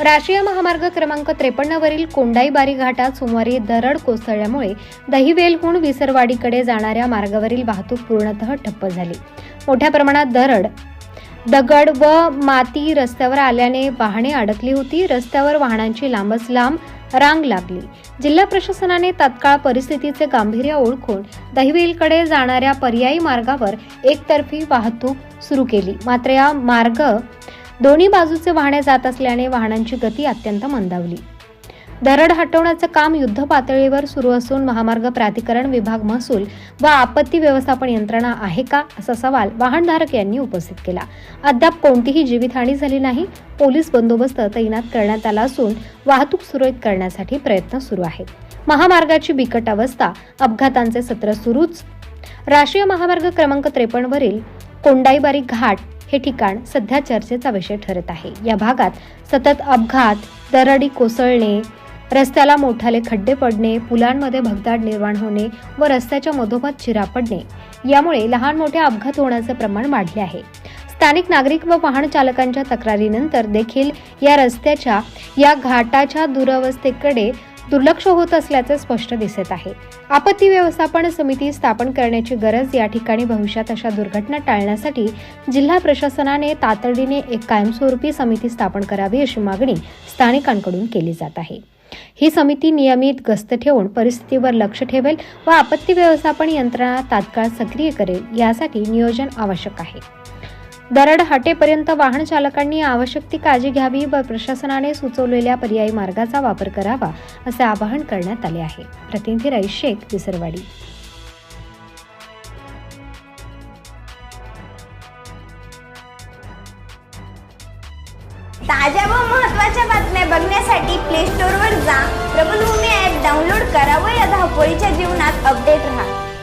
राष्ट्रीय महामार्ग क्रमांक त्रेपन्नवरील कोंडाईबारी घाटात सोमवारी दरड कोसळल्यामुळे दहिवेलहून विसरवाडीकडे जाणाऱ्या मार्गावरील वाहतूक पूर्णतः ठप्प झाली. मोठ्या प्रमाणात दरड दगड व माती रस्त्यावर आल्याने वाहने अडकली होती. रस्त्यावर वाहनांची लांबच लांब रांग लागली. जिल्हा प्रशासनाने तात्काळ परिस्थितीचे गांभीर्य ओळखून दहिवेलकडे जाणाऱ्या पर्यायी मार्गावर एकतर्फी वाहतूक सुरू केली. मात्र या मार्ग दोन्ही बाजूचे वाहने जात असल्याने वाहनांची गती अत्यंत मंदावली. दरड हटवण्याचं काम युद्ध पातळीवर सुरू असून महामार्ग प्राधिकरण विभाग महसूल व आपत्ती व्यवस्थापन यंत्रणा आहे का असा सवाल वाहनधारक यांनी उपस्थित केला. अद्याप कोणतीही जीवितहानी झाली नाही. पोलीस बंदोबस्त तैनात करण्यात आला असून वाहतूक सुरळीत करण्यासाठी प्रयत्न सुरू आहेत. महामार्गाची बिकट अवस्था अपघातांचे सत्र सुरूच. राष्ट्रीय महामार्ग क्रमांक त्रेपन्नवरील कोंडाईबारी घाट हे ठिकाण सध्या चर्चेचा विषय ठरत आहे. या भागात सतत अपघात दरडी कोसळणे रस्त्याला मोठाले खड्डे पडणे पुलांमध्ये भगदाड निर्माण होणे व रस्त्याच्या मधोमध चिरा पडणे यामुळे लहान मोठे अपघात होण्याचे प्रमाण वाढले आहे. स्थानिक नागरिक व वाहन चालकांच्या तक्रारीनंतर देखील या रस्त्याच्या या घाटाच्या दुरवस्थेकडे दुर्लक्ष होत असल्याचं स्पष्ट दिसत आहे. आपत्ती व्यवस्थापन समिती स्थापन करण्याची गरज या ठिकाणी भविष्यात अशा दुर्घटना टाळण्यासाठी जिल्हा प्रशासनाने तातडीने एक कायमस्वरूपी समिती स्थापन करावी अशी मागणी स्थानिकांकडून केली जात आहे. ही समिती नियमित गस्त ठेवून परिस्थितीवर लक्ष ठेवेल व आपत्ती व्यवस्थापन यंत्रणा तात्काळ सक्रिय करेल यासाठी नियोजन आवश्यक आहे. दरड हटेपर्यंत वाहन चालकांनी आवश्यक ती काळजी घ्यावी व प्रशासनाने सुचवलेल्या पर्यायी मार्गाचा वापर करावा असे आवाहन करण्यात आले आहे. प्रतिनिधी रईस शेख विसरवाडी. ताज्या व महत्त्वाच्या बातम्या बघण्यासाठी प्ले स्टोअरवर जा. प्रबलभूमी ॲप डाउनलोड करा व या धावपळीच्या जीवनात अपडेट राहा.